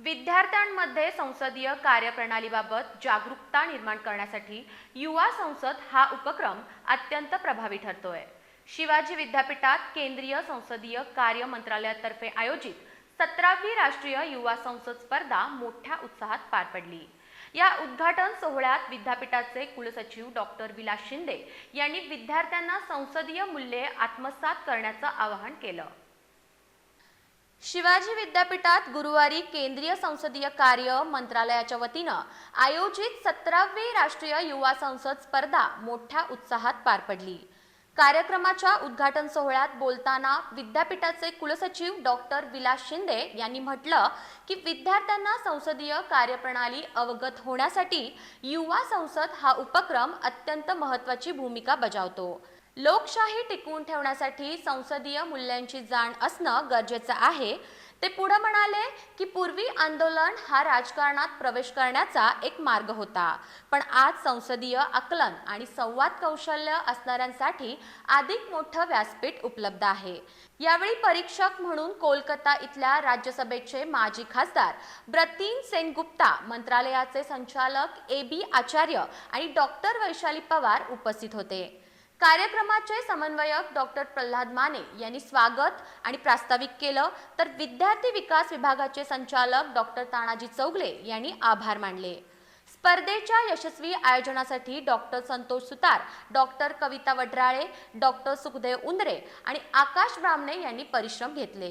विद्यार्थ्यांमध्ये संसदीय कार्यप्रणालीबाबत जागरूकता निर्माण करण्यासाठी युवा संसद हा उपक्रम अत्यंत प्रभावी ठरतोय. शिवाजी विद्यापीठात केंद्रीय संसदीय कार्य मंत्रालयातर्फे आयोजित सतरावी राष्ट्रीय युवा संसद स्पर्धा मोठ्या उत्साहात पार पडली. या उद्घाटन सोहळ्यात विद्यापीठाचे कुलसचिव डॉक्टर विलास शिंदे यांनी विद्यार्थ्यांना संसदीय मूल्ये आत्मसात करण्याचं आवाहन केलं. शिवाजी विद्यापीठात गुरुवारी केंद्रीय संसदीय कार्य मंत्रालयाच्या वतीनं आयोजित सतरावी राष्ट्रीय युवा संसद स्पर्धा मोठ्या उत्साहात पार पडली. कार्यक्रमाच्या उद्घाटन सोहळ्यात बोलताना विद्यापीठाचे कुलसचिव डॉक्टर विलास शिंदे यांनी म्हटलं की विद्यार्थ्यांना संसदीय कार्यप्रणाली अवगत होण्यासाठी युवा संसद हा उपक्रम अत्यंत महत्त्वाची भूमिका बजावतो. लोकशाही टिकवून ठेवण्यासाठी संसदीय मूल्यांची जाण असणं गरजेचं आहे. ते पुढे म्हणाले की पूर्वी आंदोलन हा राजकारणात प्रवेश करण्याचा एक मार्ग होता. पण आज संसदीय आकलन आणि संवाद कौशल्य असणाऱ्यांसाठी अधिक मोठं व्यासपीठ उपलब्ध आहे. यावेळी परीक्षक म्हणून कोलकाता इथल्या राज्यसभेचे माजी खासदार ब्रतीन सेनगुप्ता मंत्रालयाचे संचालक ए बी आचार्य आणि डॉक्टर वैशाली पवार उपस्थित होते. कार्यक्रमाचे समन्वयक डॉक्टर प्रल्हाद माने यांनी स्वागत आणि प्रास्ताविक केलं. तर विद्यार्थी विकास विभागाचे संचालक डॉक्टर तानाजी चौगले यांनी आभार मानले. स्पर्धेच्या यशस्वी आयोजनासाठी doctor Santosh Sutar doctor Kavita Wadrale doctor Sukhdev Undare आणि आकाश ब्राह्मणे यांनी परिश्रम घेतले.